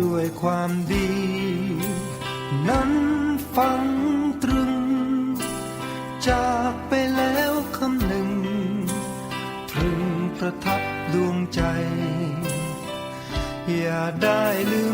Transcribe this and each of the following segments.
ด้วยความดี นั้นฟังตรึง จากไปแล้วคำหนึ่ง ตรึงประทับดวงใจ อย่าได้ลืม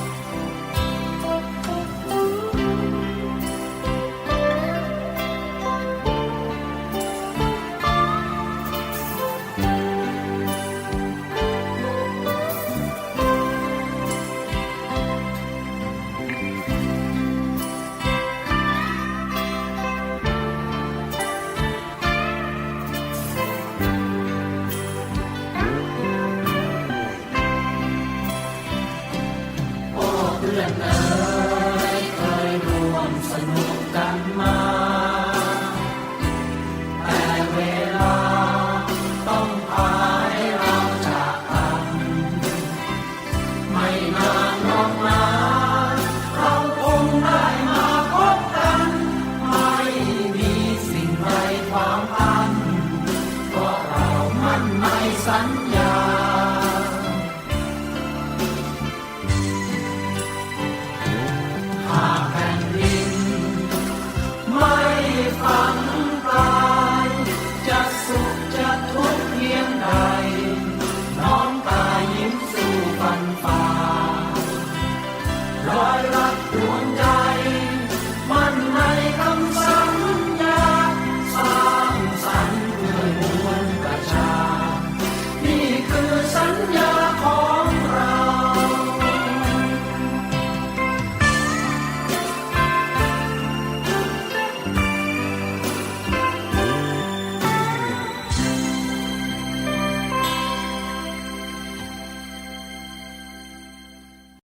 เคยรวมสนุกกันมา แต่เวลาต้องพาเราจากัน ไม่นานหรอกนะเราคงได้มาพบกัน ไม่มีสิ่งใดความพันเพรเราม่สัญญา